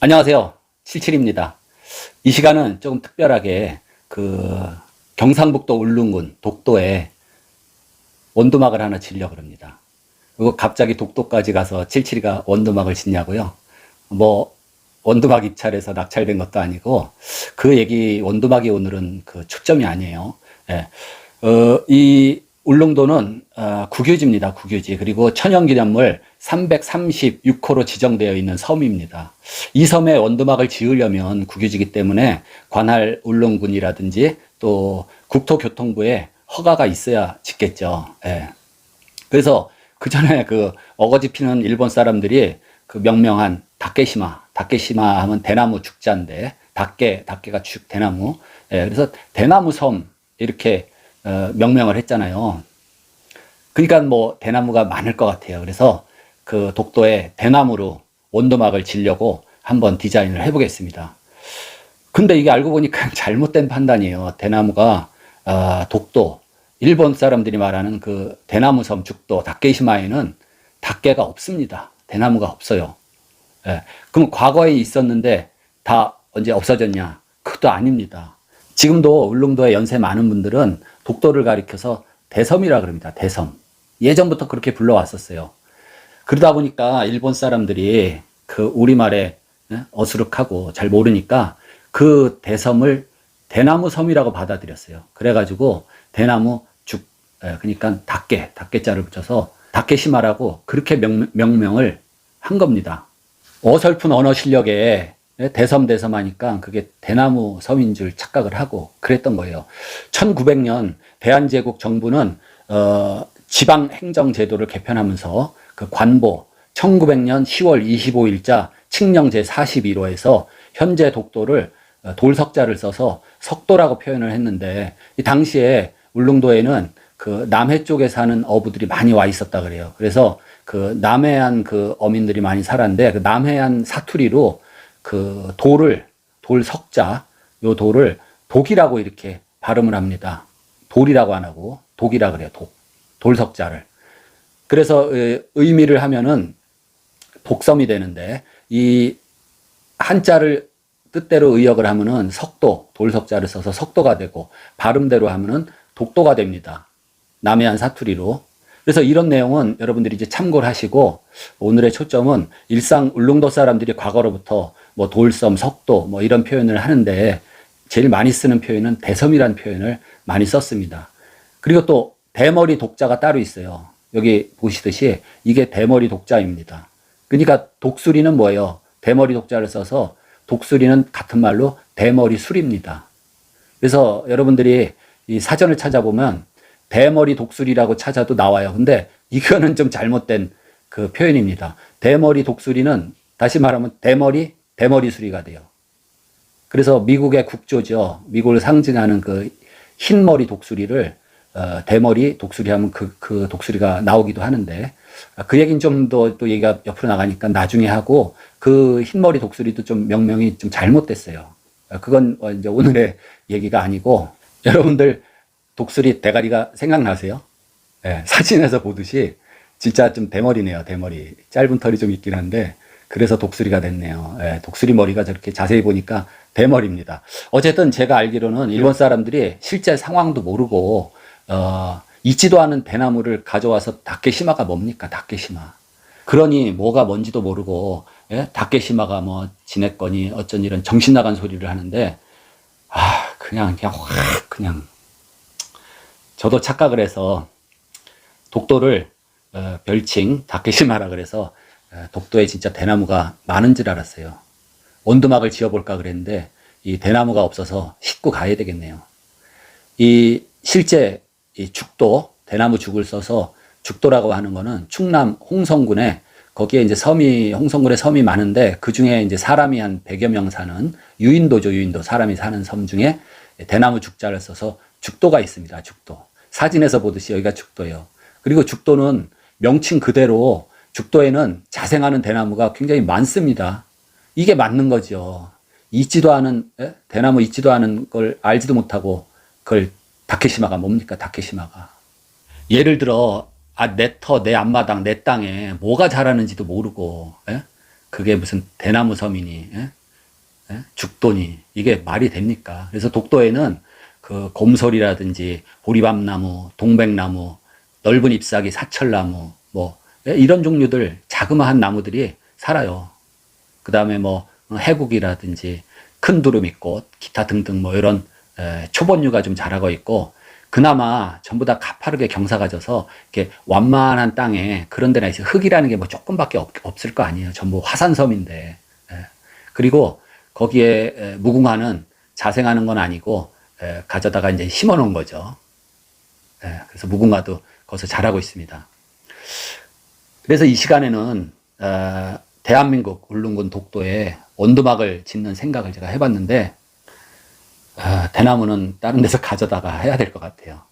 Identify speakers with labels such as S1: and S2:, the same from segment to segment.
S1: 안녕하세요. 77입니다. 이 시간은 조금 특별하게 그 경상북도 울릉군 독도에 원두막을 하나 지려고 합니다. 그리고 갑자기 독도까지 가서 77이가 원두막을 짓냐고요? 뭐 원두막 입찰해서 낙찰된 것도 아니고 그 얘기 원두막이 오늘은 그 초점이 아니에요. 예. 어, 이 울릉도는 어, 국유지입니다. 국유지. 그리고 천연기념물 336호로 지정되어 있는 섬입니다. 이 섬에 원두막을 지으려면 국유지기 때문에 관할 울릉군이라든지 또 국토교통부에 허가가 있어야 짓겠죠. 예. 그래서 그 전에 그 어거지 피는 일본 사람들이 그 명명한 다케시마, 다케시마 하면 대나무 죽자인데 닭개, 닭개가 죽 대나무. 예, 그래서 대나무 섬 이렇게 어, 명명을 했잖아요. 그러니까 뭐 대나무가 많을 것 같아요. 그래서 그 독도에 대나무로 원두막을 지려고 한번 디자인을 해보겠습니다. 근데 이게 알고 보니까 잘못된 판단이에요. 대나무가 어, 독도 일본 사람들이 말하는 그 대나무 섬 죽도 다케시마에는 닭개가 없습니다. 대나무가 없어요. 예. 그럼 과거에 있었는데 다 언제 없어졌냐? 그것도 아닙니다. 지금도 울릉도에 연세 많은 분들은 독도를 가리켜서 대섬이라 그럽니다. 대섬. 예전부터 그렇게 불러왔었어요. 그러다 보니까 일본 사람들이 그 우리말에 예, 어수룩하고 잘 모르니까 그 대섬을 대나무 섬이라고 받아들였어요. 그래가지고 대나무 죽, 예, 그러니까 닭개, 닭개자를 붙여서 닭개시마라고 그렇게 명, 명명을 한 겁니다. 어설픈 언어 실력에 예, 대섬 대섬 하니까 그게 대나무 섬인 줄 착각을 하고 그랬던 거예요. 1900년 대한제국 정부는 어, 지방 행정 제도를 개편하면서 그 관보 1900년 10월 25일자 칙령 제41호에서 현재 독도를 어, 돌석자를 써서 석도라고 표현을 했는데 이 당시에 울릉도에는 그 남해 쪽에 사는 어부들이 많이 와 있었다 그래요. 그래서 그 남해안 그 어민들이 많이 살았는데 그 남해안 사투리로 그 돌을 돌 석자 요 돌을 독이라고 이렇게 발음을 합니다. 돌이라고 안 하고 독이라 그래요. 독 돌석자를 그래서 에, 의미를 하면은 독섬이 되는데 이 한자를 뜻대로 의역을 하면은 석도 돌석자를 써서 석도가 되고 발음대로 하면은 독도가 됩니다. 남해안 사투리로 그래서 이런 내용은 여러분들이 이제 참고를 하시고 오늘의 초점은 일상 울릉도 사람들이 과거로부터 뭐 돌섬, 석도 뭐 이런 표현을 하는데 제일 많이 쓰는 표현은 대섬이라는 표현을 많이 썼습니다. 그리고 또 대머리 독자가 따로 있어요. 여기 보시듯이 이게 대머리 독자입니다. 그러니까 독수리는 뭐예요? 대머리 독자를 써서 독수리는 같은 말로 대머리 술입니다. 그래서 여러분들이 이 사전을 찾아보면 대머리 독수리라고 찾아도 나와요. 근데 이거는 좀 잘못된 그 표현입니다. 대머리 독수리는 다시 말하면 대머리 대머리 수리가 돼요. 그래서 미국의 국조죠. 미국을 상징하는 그 흰머리 독수리를 어, 대머리 독수리 하면 그, 그 독수리가 나오기도 하는데 아, 그 얘기는 좀 더 또 얘기가 옆으로 나가니까 나중에 하고 그 흰머리 독수리도 좀 명명이 좀 잘못됐어요. 아, 그건 어, 이제 오늘의 얘기가 아니고 여러분들 독수리 대가리가 생각나세요? 예, 사진에서 보듯이 진짜 좀 대머리네요, 대머리. 짧은 털이 좀 있긴 한데 그래서 독수리가 됐네요. 예, 독수리 머리가 저렇게 자세히 보니까 대머리입니다. 어쨌든 제가 알기로는 일본 사람들이 실제 상황도 모르고 어, 있지도 않은 대나무를 가져와서 다케시마가 뭡니까? 다케시마. 그러니 뭐가 뭔지도 모르고 예? 다케시마가 뭐 지냈거니 어쩐 이런 정신 나간 소리를 하는데 아 그냥 그냥 확 그냥 저도 착각을 해서 독도를 어, 별칭 다케시마라 그래서 어, 독도에 진짜 대나무가 많은 줄 알았어요. 원두막을 지어볼까 그랬는데 이 대나무가 없어서 싣고 가야 되겠네요. 이 실제 이 죽도 대나무 죽을 써서 죽도라고 하는 거는 충남 홍성군에 거기에 이제 섬이 홍성군에 섬이 많은데 그 중에 이제 사람이 한 100여 명 사는 유인도죠 유인도. 사람이 사는 섬 중에 대나무 죽자를 써서 죽도가 있습니다 죽도. 사진에서 보듯이 여기가 죽도예요. 그리고 죽도는 명칭 그대로 죽도에는 자생하는 대나무가 굉장히 많습니다. 이게 맞는 거죠 있지도 않은 에? 대나무 있지도 않은 걸 알지도 못하고 그걸 다케시마가 뭡니까 다케시마가 예를 들어 아 내 터 내 앞마당 내 땅에 뭐가 자라는지도 모르고 에? 그게 무슨 대나무 섬이니, 예? 예? 죽도니, 이게 말이 됩니까? 그래서 독도에는 그 곰솔이라든지 보리밤나무, 동백나무, 넓은 잎사귀 사철나무, 뭐, 예? 이런 종류들, 자그마한 나무들이 살아요. 그 다음에 뭐, 해국이라든지 큰 두루미꽃, 기타 등등 뭐 이런 에, 초본류가 좀 자라고 있고, 그나마 전부 다 가파르게 경사가 져서 이렇게 완만한 땅에 그런 데나 있어요. 흙이라는 게 뭐 조금밖에 없, 없을 거 아니에요. 전부 화산섬인데. 예. 그리고 거기에 에, 무궁화는 자생하는 건 아니고 에, 가져다가 이제 심어 놓은 거죠. 예. 그래서 무궁화도 거기서 자라고 있습니다. 그래서 이 시간에는 어, 대한민국 울릉군 독도에 원두막을 짓는 생각을 제가 해봤는데 아, 대나무는 다른 데서 가져다가 해야 될 것 같아요.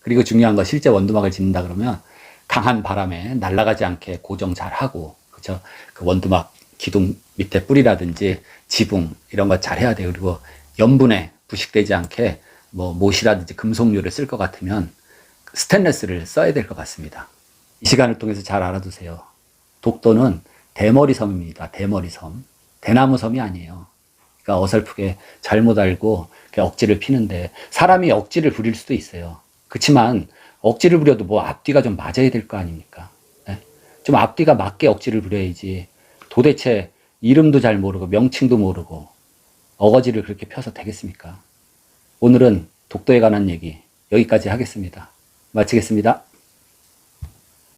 S1: 그리고 중요한 건 실제 원두막을 짓는다 그러면 강한 바람에 날아가지 않게 고정 잘 하고 그죠? 그 원두막 기둥 밑에 뿌리라든지 지붕 이런 거 잘 해야 돼요. 그리고 염분에 부식되지 않게 뭐 못이라든지 금속류를 쓸 것 같으면 스테인레스를 써야 될 것 같습니다. 이 시간을 통해서 잘 알아두세요. 독도는 대머리 섬입니다. 대머리 섬. 대나무 섬이 아니에요. 그러니까 어설프게 잘못 알고 억지를 피는데 사람이 억지를 부릴 수도 있어요. 그렇지만 억지를 부려도 뭐 앞뒤가 좀 맞아야 될 거 아닙니까? 예? 좀 앞뒤가 맞게 억지를 부려야지 도대체 이름도 잘 모르고 명칭도 모르고 어거지를 그렇게 펴서 되겠습니까? 오늘은 독도에 관한 얘기 여기까지 하겠습니다. 마치겠습니다.